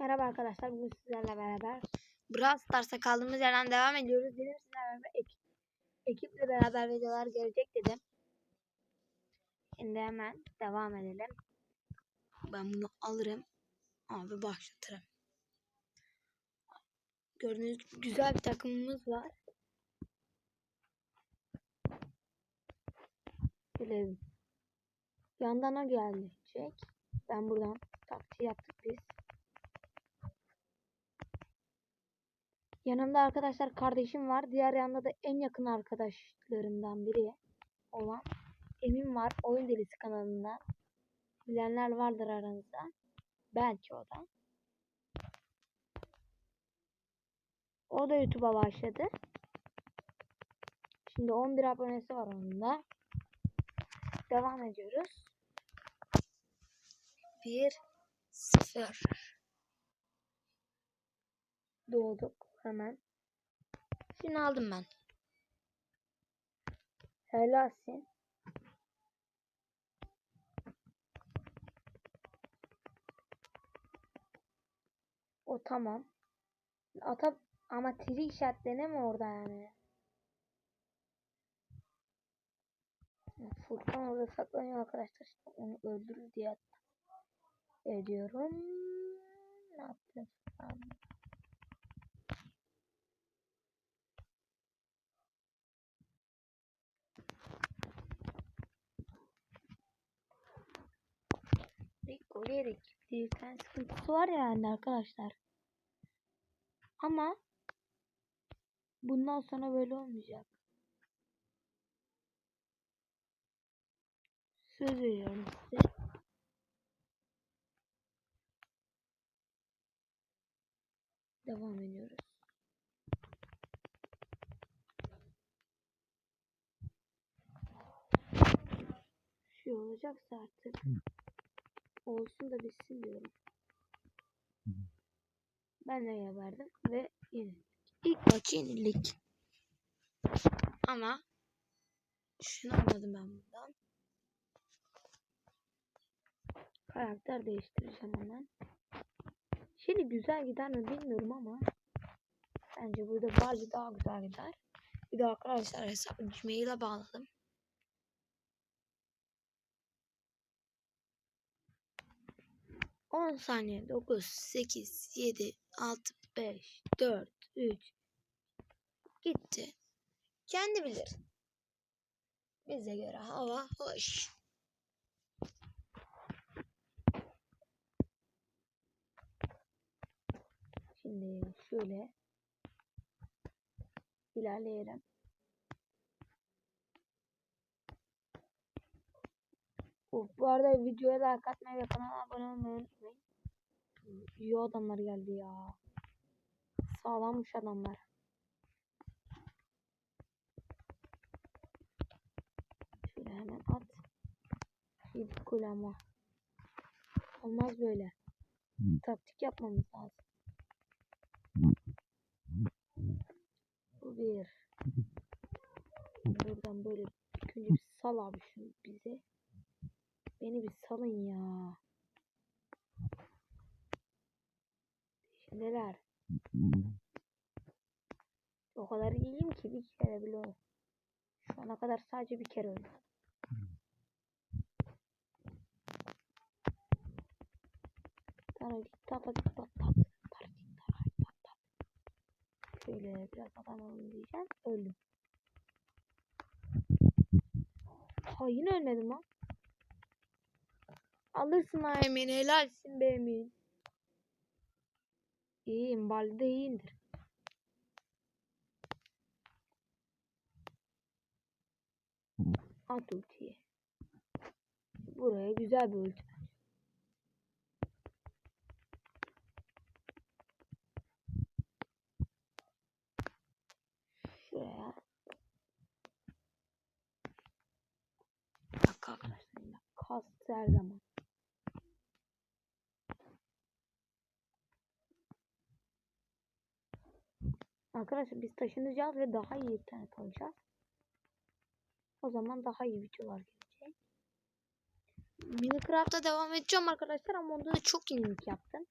Merhaba arkadaşlar. Bugün sizlerle beraber Brawl Stars'a kaldığımız yerden devam ediyoruz. Dedim sizlerle beraber ekip, ekiple beraber videolar gelecek dedim. Şimdi hemen devam edelim. Ben bunu alırım. Abi başlatırım. Gördüğünüz gibi güzel bir takımımız var. Şöyle yandan o gelecek. Ben buradan taktiği yaptık biz. Yanımda arkadaşlar kardeşim var. Diğer yanda da en yakın arkadaşlarımdan biri olan Emin var. Oyun Delisi kanalında. Bilenler vardır aranızda. Belki o da. O da YouTube'a başladı. Şimdi 11 abonesi var onun da. Devam ediyoruz. 1 0 Doğduk hemen. Şunu aldım ben. Helalsin. O tamam. Ata ama tiri işaretlene mi orada yani? Furkan orada saklanıyor arkadaşlar. İşte onu öldürür diye ediyorum. Ne yaptın? Furkan? Rico Lerik bir tane sıkıntısı var yani arkadaşlar. Ama bundan sonra böyle olmayacak. Söz veriyorum size. Devam ediyoruz. Şey olacaksa artık olsun da bitsin diyorum. Ben de geberdim ve yenildik. İlk maçı yenildik. Ama şunu anladım ben buradan. Karakter değiştireceğim hemen. Şimdi güzel gider mi bilmiyorum ama bence burada Barbie daha güzel gider. Bir de arkadaşlar hesabı Gmail'e bağladım. On saniye. Dokuz, sekiz, yedi, altı, beş, dört, üç. Gitti. Kendi bilir. Bize göre hava hoş. Şimdi şöyle ilerleyelim. Of, bu arada videoya like atmayı ve kanala abone olmayı unutmayın. İyi adamlar geldi ya. Sağlammış adamlar. Şöyle hemen at. Bir kulama. Olmaz böyle. Taktik yapmamız lazım. Bu bir. Buradan böyle bir sal abi şunu bize. Beni bir salın ya. Neler? O kadar iyiyim ki bir kere bile o. Şu ana kadar sadece bir kere öldüm. Pat pat. Taradik taradik pat pat. Şöyle biraz adam alalım diyeceğim. Öldüm. Ha yine ölmedim lan. Alırsın ha Emin. Helalsin be Emin. İyiyim. Balde iyiyimdir. At ultiyi. Buraya güzel bir ulti. Bak arkadaşlar. Kastı her zaman. Arkadaşlar biz taşınacağız ve daha iyi internet alacağız. O zaman daha iyi videolar gelecek. Minecraft'a devam edeceğim arkadaşlar ama onda da çok yenilik yaptım.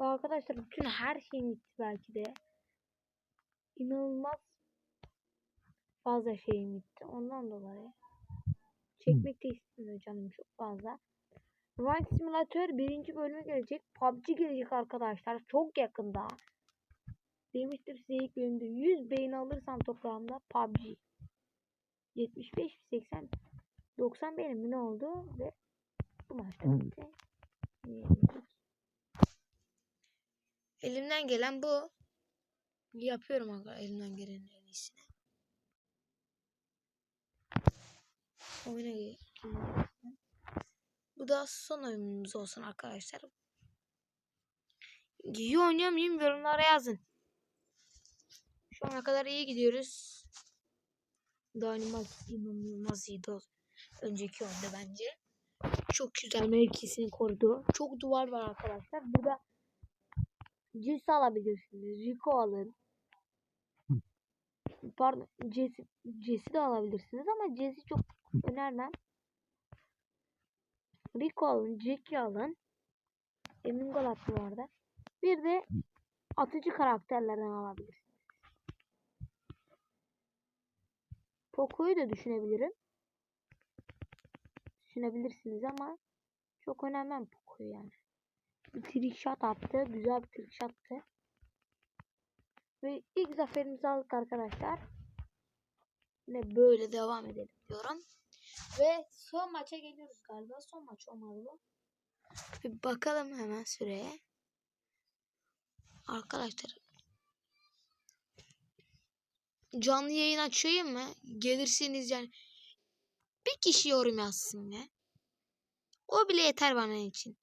Ve arkadaşlar bütün her şeyim gitti belki de. İnanılmaz fazla şeyim gitti. Ondan dolayı. Çekmek de istemiyor canım çok fazla. Rank Simulator birinci bölümü gelecek. PUBG gelecek arkadaşlar. Çok yakında. Demiştim size ilk bölümde 100 beğeni alırsam toprağımda PUBG. 75, 80, 90 benim mi ne oldu ve bu maçta bitti. Yenildik. Elimden gelen bu. Yapıyorum aga elimden gelenin en iyisini. Oyuna. Bu da son oyunumuz olsun arkadaşlar. İyi oynuyor muyum yorumlara yazın. Şu ana kadar iyi gidiyoruz. Dynamite inanılmaz iyiydi önceki oyunda bence. Çok güzel mevkisini korudu. Çok duvar var arkadaşlar. Burada Jesse alabilirsiniz. Rico alın. Pardon Jesse, Jesse de alabilirsiniz ama Jesse çok önermem. Rico alın. Jackie alın. Emin gol attı bu. Bir de atıcı karakterlerden alabilirsiniz. Poco'yu da düşünebilirim. Düşünebilirsiniz ama çok önemli Poco'yu yani. Bir trick shot attı. Güzel bir trick shot'tı. Ve ilk zaferimizi aldık arkadaşlar. Yine böyle devam edelim diyorum. Ve son maça geliyoruz galiba. Son maç olmalı bu. Bir bakalım hemen süreye. Arkadaşlar canlı yayın açayım mı? Gelirsiniz yani. Bir kişi yorum yazsın ya. O bile yeter bana için.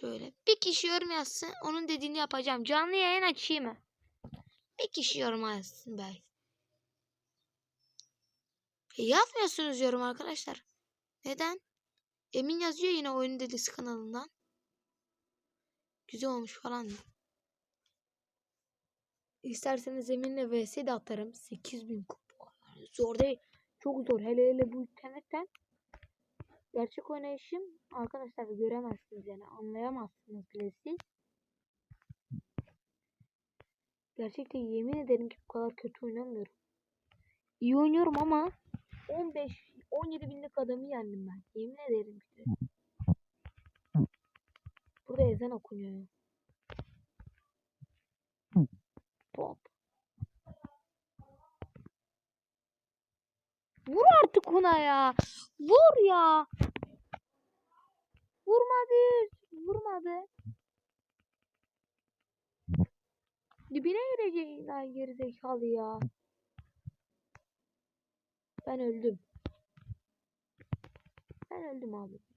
Şöyle. Bir kişi yorum yazsın. Onun dediğini yapacağım. Canlı yayın açayım mı? Bir kişi yorum yazsın belki. E, yazmıyorsunuz yorum arkadaşlar. Neden? Emin yazıyor yine oyun delisi kanalından. Güzel olmuş falan. İsterseniz Emin'le vs de atarım. 8000 kupa. Yani zor değil. Çok zor. Hele hele bu internetten. Gerçek oynayışım arkadaşlar göremezsiniz yani anlayamazsınız bile siz. Gerçekten yemin ederim ki bu kadar kötü oynamıyorum. İyi oynuyorum ama 15 17 binlik adamı yendim ben. Yemin ederim ki. Burada ezan okunuyor. ya. Pop. Vur artık ona ya. Vur ya. Vurmadı. Vurmadı. Dibine girecek lan gerizekalı ya. Ben öldüm. Ben öldüm abi.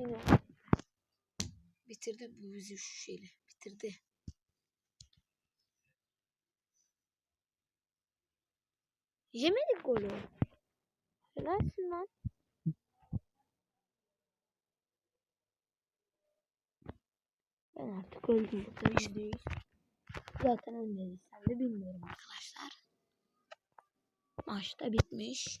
Final. Bitirdi bu bizi şu şeyle. Bitirdi. Yemedik golü. Helalsin lan. Ben artık öldüm. yüzde yüz. Zaten ölmediysen de bilmiyorum arkadaşlar. Maç da bitmiş.